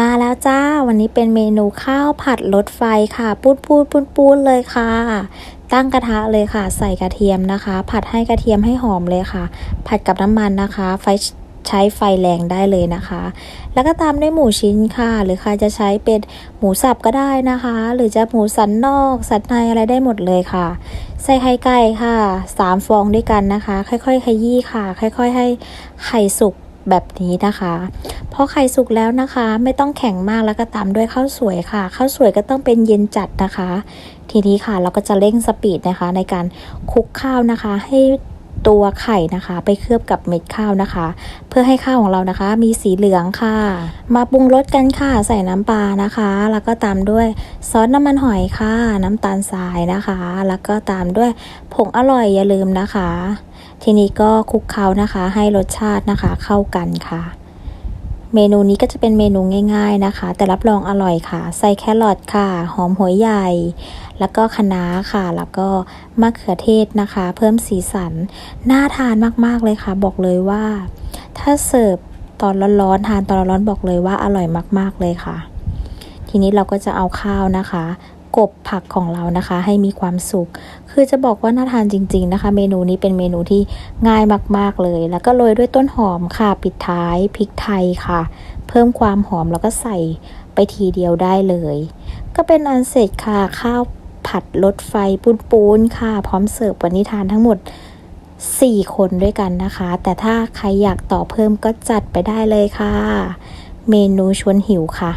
มาแล้วจ้า วันนี้เป็นเมนูข้าวผัดรถไฟค่ะ ปูดปูดปูดปูดเลยค่ะ ตั้งกระทะเลยค่ะ ใส่กระเทียมนะคะ ผัดให้กระเทียมให้หอมเลยค่ะ ผัดกับน้ำมันนะคะ ไฟใช้ไฟแรงได้เลยนะคะ แล้วก็ตามด้วยหมูชิ้นค่ะ หรือใครจะใช้เป็นหมูสับก็ได้นะคะ หรือจะหมูสันนอก สันในอะไรได้หมดเลยค่ะ ใส่ไข่ไก่ค่ะสามฟองด้วยกันนะคะ ค่อยๆขยี้ค่ะ ค่อย ๆ ให้ไข่สุก แบบนี้นะคะพอไข่สุกแล้วนะคะ ไม่ต้องแข็งมากแล้วก็ตามด้วยข้าวสวยค่ะข้าวสวยก็ต้องเป็นเย็นจัดนะคะ ทีนี้ค่ะเราก็จะเร่งสปีดนะคะ ในการคลุกข้าวนะคะ ให้ตัวไข่นะคะ ไปเคลือบกับเม็ดข้าวนะคะ เพื่อให้ข้าวของเรานะคะ มีสีเหลืองค่ะ มาปรุงรสกันค่ะ ใส่น้ำปลานะคะ แล้วก็ตามด้วยซอสน้ำมันหอยค่ะ น้ำตาลทรายนะคะ แล้วก็ตามด้วยผงอร่อยอย่าลืมนะคะ ทีนี้ก็คลุกเคล้านะคะ ให้รสชาตินะคะเข้ากันค่ะ เมนูนี้ก็จะเป็นเมนูง่าย ๆนะคะ แต่รับรองอร่อยค่ะ ใส่แครอทค่ะ หอมหัวใหญ่ แล้วก็คะน้าค่ะ แล้วก็มะเขือเทศนะคะ เพิ่มสีสัน น่าทานมากๆเลยค่ะ บอกเลยว่า ถ้าเสิร์ฟตอนร้อนๆทานตอนร้อนๆบอกเลยว่าอร่อยมากๆเลยค่ะ ทีนี้เราก็จะเอาข้าวนะคะ กบผักของเรานะคะ ให้มีความสุกคือจะบอกว่าน่าทานจริง ๆนะคะ เมนูนี้เป็นเมนูที่ง่ายมากๆเลย แล้วก็โรยด้วยต้นหอมค่ะ ปิดท้ายพริกไทยค่ะ เพิ่มความหอมแล้วก็ใส่ไปทีเดียวได้เลย ก็เป็นอันเสร็จค่ะข้าวผัดรถไฟปูนๆค่ะ พร้อมเสิร์ฟวันนี้ทานทั้งหมด 4 คนด้วยกันนะคะ แต่ถ้าใครอยากต่อเพิ่มก็จัดไปได้เลยค่ะ เมนูชวนหิวค่ะ